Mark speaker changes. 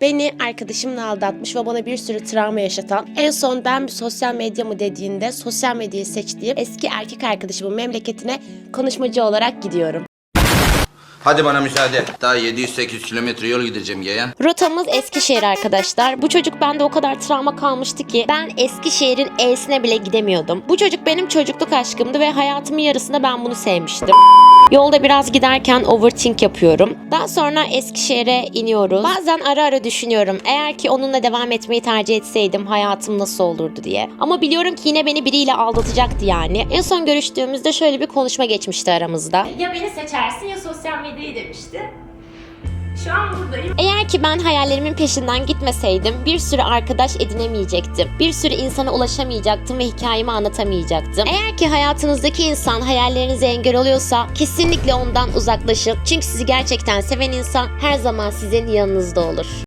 Speaker 1: Beni arkadaşımla aldatmış ve bana bir sürü travma yaşatan, en son ben bir sosyal medya mı dediğinde sosyal medyayı seçtiğim eski erkek arkadaşımın memleketine konuşmacı olarak gidiyorum.
Speaker 2: Hadi bana müsaade. Daha 700-800 kilometre yol gideceğim yeğen.
Speaker 1: Rotamız Eskişehir arkadaşlar. Bu çocuk bende o kadar travma kalmıştı ki ben Eskişehir'in E'sine bile gidemiyordum. Bu çocuk benim çocukluk aşkımdı ve hayatımın yarısında ben bunu sevmiştim. Yolda biraz giderken overthink yapıyorum. Daha sonra Eskişehir'e iniyoruz. Bazen ara ara düşünüyorum. Eğer ki onunla devam etmeyi tercih etseydim hayatım nasıl olurdu diye. Ama biliyorum ki yine beni biriyle aldatacaktı yani. En son görüştüğümüzde şöyle bir konuşma geçmişti aramızda.
Speaker 3: Ya beni seçersin ya sosyal medyayı demişti. Şu an buradayım.
Speaker 1: Eğer ki ben hayallerimin peşinden gitmeseydim bir sürü arkadaş edinemeyecektim. Bir sürü insana ulaşamayacaktım ve hikayemi anlatamayacaktım. Eğer ki hayatınızdaki insan hayallerinize engel oluyorsa kesinlikle ondan uzaklaşın. Çünkü sizi gerçekten seven insan her zaman sizin yanınızda olur.